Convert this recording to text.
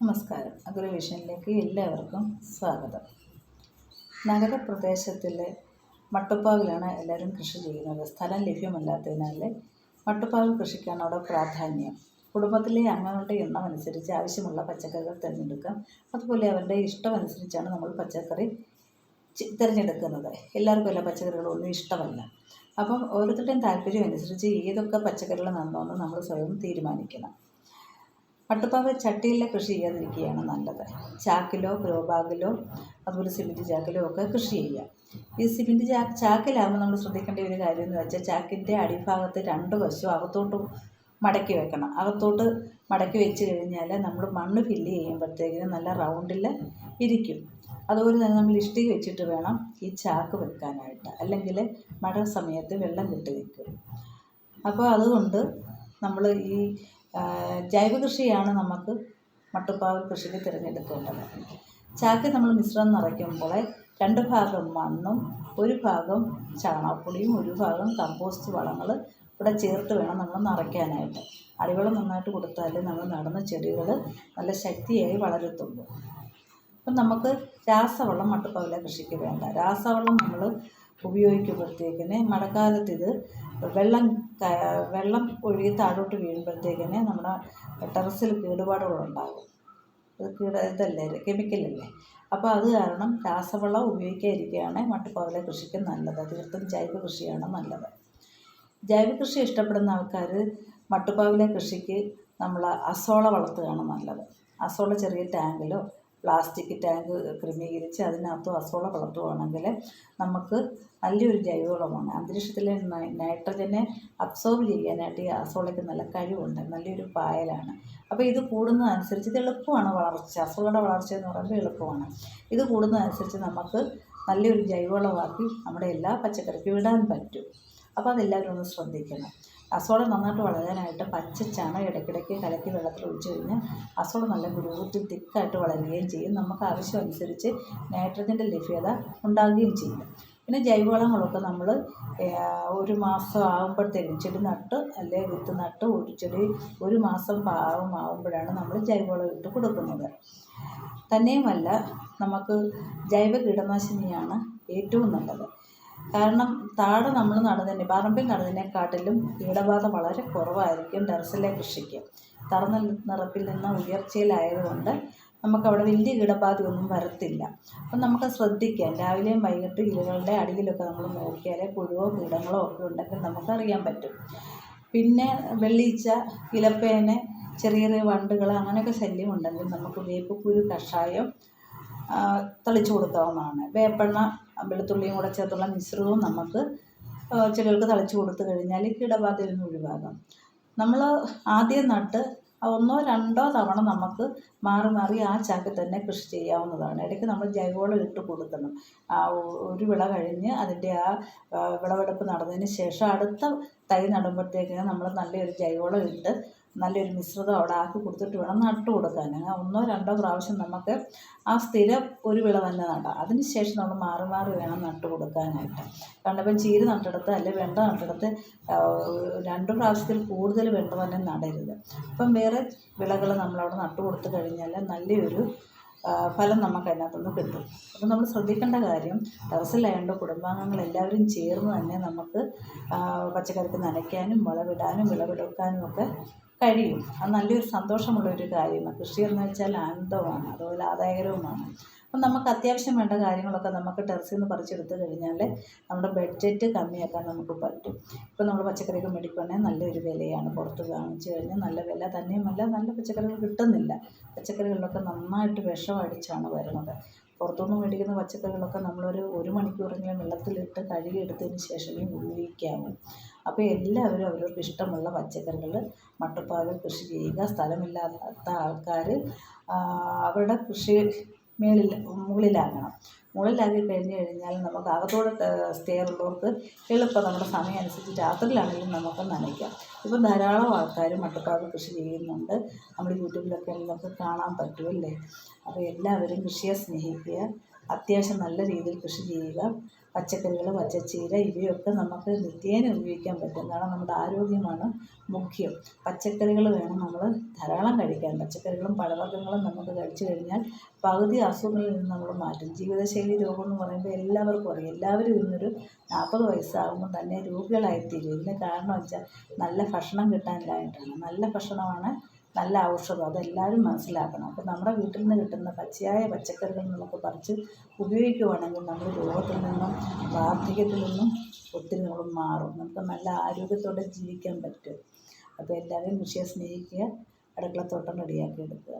നമസ്കാരം. അഗ്രവിഷനിലേക്ക് എല്ലാവർക്കും സ്വാഗതം. നഗരപ്രദേശത്തിലെ മട്ടുപ്പാവിലാണ് എല്ലാവരും കൃഷി ചെയ്യുന്നത്. സ്ഥലം ലഭ്യമല്ലാത്തതിനാൽ മട്ടുപ്പാവിൽ കൃഷിക്കാണ് അവിടെ പ്രാധാന്യം. കുടുംബത്തിലെ അംഗങ്ങളുടെ എണ്ണം അനുസരിച്ച് ആവശ്യമുള്ള പച്ചക്കറികൾ തിരഞ്ഞെടുക്കാം. അതുപോലെ അവരുടെ ഇഷ്ടമനുസരിച്ചാണ് നമ്മൾ പച്ചക്കറി തിരഞ്ഞെടുക്കുന്നത്. എല്ലാവർക്കും എല്ലാ പച്ചക്കറികളൊന്നും ഇഷ്ടമല്ല. അപ്പം ഓരോരുത്തരുടെയും താല്പര്യം അനുസരിച്ച് ഏതൊക്കെ പച്ചക്കറികൾ നന്നോന്ന് നമ്മൾ സ്വയം തീരുമാനിക്കണം. പട്ടുപ്പാവ് ചട്ടിയിലെ കൃഷി ചെയ്യാതിരിക്കുകയാണ് നല്ലത്. ചാക്കിലോ ഗ്രോ ബാഗിലോ അതുപോലെ സിമെന്റ് ചാക്കിലോ ഒക്കെ കൃഷി ചെയ്യാം ഈ സിമെന്റ് ചാ ചാക്കിലാകുമ്പോൾ നമ്മൾ ശ്രദ്ധിക്കേണ്ട ഒരു കാര്യം എന്ന് വെച്ചാൽ ചാക്കിന്റെ അടിഭാഗത്ത് രണ്ട് വശവും അകത്തോട്ട് മടക്കി വെക്കണം. അകത്തോട്ട് മടക്കി വെച്ച് കഴിഞ്ഞാൽ നമ്മൾ മണ്ണ് ഫില്ല് ചെയ്യുമ്പോഴത്തേക്കിനും നല്ല റൗണ്ടിൽ ഇരിക്കും. അതുപോലെ തന്നെ നമ്മൾ ഇഷ്ടിക വെച്ചിട്ട് വേണം ഈ ചാക്ക് വെക്കാനായിട്ട്. അല്ലെങ്കിൽ മഴ സമയത്ത് വെള്ളം കെട്ടി നിൽക്കും. അപ്പോൾ അതുകൊണ്ട് നമ്മൾ ഈ ജൈവ കൃഷിയാണ് നമുക്ക് മട്ടുപ്പാവ് കൃഷിക്ക് തിരഞ്ഞെടുക്കേണ്ടത്. ചാക്ക് നമ്മൾ മിശ്രം നിറയ്ക്കുമ്പോൾ രണ്ട് ഭാഗം മണ്ണും ഒരു ഭാഗം ചാണകപ്പൊടിയും ഒരു ഭാഗം കമ്പോസ്റ്റ് വളങ്ങൾ ഇവിടെ ചേർത്ത് വേണം നമ്മൾ നിറയ്ക്കാനായിട്ട്. അടിവളം നന്നായിട്ട് കൊടുത്താൽ നമ്മൾ നടുന്ന ചെടികൾ നല്ല ശക്തിയായി വളരത്തുള്ളൂ. അപ്പം നമുക്ക് രാസവളം മട്ടുപ്പാവില കൃഷിക്ക് വേണ്ട. രാസവളം നമ്മൾ ഉപയോഗിക്കുമ്പോഴത്തേക്കിന് മഴക്കാലത്ത് ഇത് വെള്ളം വെള്ളം ഒഴുകി താഴോട്ട് വീഴുമ്പോഴത്തേക്കിന് നമ്മുടെ ടെറസിൽ കേടുപാടുകളുണ്ടാകും. അത് കീട ഇതല്ലേ കെമിക്കലല്ലേ അപ്പോൾ അത് കാരണം രാസവളം ഉപയോഗിക്കാതിരിക്കുകയാണ് മട്ടുപ്പാവിലെ കൃഷിക്ക് നല്ലത്. തീർത്തും ജൈവ കൃഷിയാണ് നല്ലത്. ജൈവ കൃഷി ഇഷ്ടപ്പെടുന്ന ആൾക്കാർ മട്ടുപ്പാവിലെ കൃഷിക്ക് നമ്മൾ അസോള വളർത്തുകയാണ് നല്ലത്. അസോള ചെറിയ ടാങ്കിലോ പ്ലാസ്റ്റിക് ടാങ്ക് ക്രമീകരിച്ച് അതിനകത്ത് അസോള വളർത്തുകയാണെങ്കിൽ നമുക്ക് നല്ലൊരു ജൈവവളമാണ്. അന്തരീക്ഷത്തിലെ നൈട്രജനെ അബ്സോർബ് ചെയ്യാനായിട്ട് ഈ അസോളയ്ക്ക് നല്ല കഴിവുണ്ട്. നല്ലൊരു പായലാണ്. അപ്പോൾ ഇത് കൂടുന്നതനുസരിച്ച് ഇത് എളുപ്പമാണ് വളർച്ച. അസോളയുടെ വളർച്ച എന്ന് പറയുന്നത് എളുപ്പമാണ്. ഇത് കൂടുന്നതനുസരിച്ച് നമുക്ക് നല്ലൊരു ജൈവവളമാക്കി നമ്മുടെ എല്ലാ പച്ചക്കറിക്കും ഇടാൻ പറ്റും. അപ്പോൾ അതെല്ലാവരും ഒന്ന് ശ്രദ്ധിക്കണം. അസോള നന്നായിട്ട് വളരാനായിട്ട് പച്ച ചണ ഇടയ്ക്കിടയ്ക്ക് കലക്കി വെള്ളത്തിൽ ഒഴിച്ച് കഴിഞ്ഞാൽ അസോള നല്ല ഗ്രൂത്തിൽ തിക്കായിട്ട് വളരുകയും ചെയ്യും. നമുക്ക് ആവശ്യമനുസരിച്ച് നൈട്രജന്റെ ലഭ്യത ഉണ്ടാകുകയും ചെയ്യും. പിന്നെ ജൈവവളങ്ങളൊക്കെ നമ്മൾ ഒരു മാസം ആകുമ്പോഴത്തേക്കും ചെടി നട്ട് അല്ലെ വിത്ത് നട്ട് ഒരു ചെടി ഒരു മാസം പാകമാകുമ്പോഴാണ് നമ്മൾ ജൈവവളം ഇട്ട് കൊടുക്കുന്നത്. തന്നെയുമല്ല നമുക്ക് ജൈവ കീടനാശിനിയാണ് ഏറ്റവും നല്ലത്. കാരണം താഴെ നമ്മൾ നടുന്നതിന് പറമ്പിൽ നടുന്നതിനെക്കാട്ടിലും കീടബാധ വളരെ കുറവായിരിക്കും ടെറസിലെ കൃഷിക്ക്. തറ നിറപ്പിൽ നിന്ന് ഉയർച്ചയിലായതുകൊണ്ട് നമുക്കവിടെ വലിയ കീടബാധയൊന്നും വരത്തില്ല. അപ്പം നമുക്ക് ശ്രദ്ധിക്കാം രാവിലെയും വൈകിട്ടും ഇലകളുടെ അടിയിലൊക്കെ നമ്മൾ നോക്കിയാൽ പുഴുവോ കീടങ്ങളോ ഒക്കെ ഉണ്ടെങ്കിൽ നമുക്കറിയാൻ പറ്റും. പിന്നെ വെള്ളീച്ച ഇലപ്പേനെ ചെറിയ ചെറിയ വണ്ടുകൾ അങ്ങനെയൊക്കെ ശല്യം ഉണ്ടെങ്കിൽ നമുക്ക് വേപ്പുക്കുരു കഷായം തളിച്ചു കൊടുക്കാവുന്നതാണ്. വേപ്പെണ്ണ വെളുത്തുള്ളിയും കൂടെ ചേർത്തുള്ള മിശ്രിതവും നമുക്ക് ചെടികൾക്ക് തളിച്ചു കൊടുത്തു കഴിഞ്ഞാൽ കീടബാധയിൽ നിന്ന് ഒഴിവാകാം. നമ്മൾ ആദ്യം നട്ട് ഒന്നോ രണ്ടോ തവണ നമുക്ക് മാറി മാറി ആ ചാക്കിൽ തന്നെ കൃഷി ചെയ്യാവുന്നതാണ്. ഇടയ്ക്ക് നമ്മൾ ജൈവവളം ഇട്ട് കൊടുക്കണം. ആ ഒരു വിള കഴിഞ്ഞ് അതിന്റെ ആ, വിളവെടുപ്പ് നടന്നതിന് ശേഷം അടുത്ത തൈ നടുമ്പോഴത്തേക്കിന് നമ്മൾ നല്ലൊരു ജൈവവളം ഇട്ട് നല്ലൊരു മിശ്രിതം അവിടെ ആക്കി കൊടുത്തിട്ട് വേണം നട്ടു കൊടുക്കാൻ. അങ്ങനെ ഒന്നോ രണ്ടോ പ്രാവശ്യം നമുക്ക് ആ സ്ഥിരം ഒരു വിള തന്നെ നടാം. അതിന് ശേഷം നമ്മൾ മാറി മാറി വേണം നട്ടു കൊടുക്കാനായിട്ട്. കണ്ടപ്പം ചീര നട്ടെടുത്ത് അല്ലെങ്കിൽ വെണ്ട നട്ടെടുത്ത് രണ്ട് പ്രാവശ്യത്തിൽ കൂടുതൽ വെണ്ട തന്നെ നടരുത്. അപ്പം വേറെ വിളകൾ നമ്മളവിടെ നട്ടു കൊടുത്തു കഴിഞ്ഞാൽ നല്ലൊരു ഫലം നമുക്ക് അതിനകത്തുനിന്ന് കിട്ടും. അപ്പം നമ്മൾ ശ്രദ്ധിക്കേണ്ട കാര്യം ടെറസിലായതുകൊണ്ട് കുടുംബാംഗങ്ങൾ എല്ലാവരും ചേർന്ന് തന്നെ നമുക്ക് പച്ചക്കറിക്ക് നനയ്ക്കാനും വിളവിടാനും വിളവെടുക്കാനും ഒക്കെ കഴിയും. അത് നല്ലൊരു സന്തോഷമുള്ള ഒരു കാര്യമാണ്. കൃഷി എന്ന് വെച്ചാൽ ആനന്ദമാണ്. അതുപോലെ ആദായകരവുമാണ്. അപ്പം നമുക്ക് അത്യാവശ്യം വേണ്ട കാര്യങ്ങളൊക്കെ നമുക്ക് ടെറസിൽ നിന്ന് പറിച്ചെടുത്ത് കഴിഞ്ഞാൽ നമ്മുടെ ബഡ്ജറ്റ് കമ്മിയാക്കാൻ നമുക്ക് പറ്റും. ഇപ്പം നമ്മൾ പച്ചക്കറികൾ മേടിക്കുകയാണെങ്കിൽ നല്ലൊരു വിലയാണ് പുറത്ത് വാങ്ങിച്ചു കഴിഞ്ഞാൽ നല്ല വില തന്നെയുമല്ല. നല്ല പച്ചക്കറികൾ കിട്ടുന്നില്ല. പച്ചക്കറികളിലൊക്കെ നന്നായിട്ട് വിഷം അടിച്ചാണ് വരുന്നത്. പുറത്തുനിന്ന് മേടിക്കുന്ന പച്ചക്കറികളൊക്കെ നമ്മളൊരു ഒരു മണിക്കൂറെങ്കിലും വെള്ളത്തിലിട്ട് കഴുകിയെടുത്തതിന് ശേഷമേ ഉപയോഗിക്കാവൂ. അപ്പോൾ എല്ലാവരും അവരവർക്ക് ഇഷ്ടമുള്ള പച്ചക്കറികൾ മട്ടുപ്പാവിൽ കൃഷി ചെയ്യുക. സ്ഥലമില്ലാത്ത ആൾക്കാർ അവരുടെ കൃഷി മേളിൽ മുകളിലാക്കണം മുകളിലാക്കി കഴിഞ്ഞ് കഴിഞ്ഞാൽ നമുക്ക് അകത്തോടെ സ്റ്റെയർ എളുപ്പം നമ്മുടെ സമയം അനുസരിച്ച് രാത്രിയിലാണെങ്കിലും നമുക്ക് നനയ്ക്കാം. ഇപ്പം ധാരാളം ആൾക്കാർ മട്ടുപ്പാവിൽ കൃഷി ചെയ്യുന്നുണ്ട്. നമ്മൾ യൂട്യൂബിലൊക്കെ നമുക്ക് കാണാൻ പറ്റുമല്ലേ അപ്പോൾ എല്ലാവരും കൃഷിയെ സ്നേഹിക്കുക അത്യാവശ്യം നല്ല രീതിയിൽ കൃഷി ചെയ്യുക. പച്ചക്കറികൾ പച്ചച്ചീര ഇവയൊക്കെ നമുക്ക് നിത്യേന ഉപയോഗിക്കാൻ കാരണം നമ്മുടെ ആരോഗ്യമാണ് മുഖ്യം. പച്ചക്കറികൾ വേണം നമ്മൾ ധാരാളം കഴിക്കാൻ. പച്ചക്കറികളും പഴവർഗങ്ങളും നമുക്ക് കഴിച്ചു കഴിഞ്ഞാൽ പകുതി അസുഖങ്ങളിൽ നിന്ന് നമ്മൾ മാറ്റും. ജീവിതശൈലി രോഗം എന്ന് പറയുമ്പോൾ എല്ലാവർക്കും അറിയാം. എല്ലാവരും ഇന്നൊരു നാൽപ്പത് വയസ്സാകുമ്പോൾ തന്നെ രോഗികളായിത്തീരും. ഇതിന് കാരണം വെച്ചാൽ നല്ല ഭക്ഷണം കിട്ടാനില്ലായിട്ടാണ് നല്ല ഭക്ഷണമാണ് നല്ല ഔഷധം അതെല്ലാവരും മനസ്സിലാക്കണം. അപ്പോൾ നമ്മുടെ വീട്ടിൽ നിന്ന് കിട്ടുന്ന പച്ചയായ പച്ചക്കറികൾ നമുക്ക് പറിച്ച് ഉപയോഗിക്കുവാണെങ്കിൽ നമ്മൾ രോഗത്തിൽ നിന്നും വാർദ്ധക്യത്തിൽ നിന്നും ഒത്തിരി നമ്മൾ മാറും. നമുക്ക് നല്ല ആരോഗ്യത്തോടെ ജീവിക്കാൻ പറ്റും. അപ്പോൾ എല്ലാവരും കൃഷിയെ സ്നേഹിക്കുക അടുക്കളത്തോട്ടം റെഡിയാക്കി എടുക്കുക.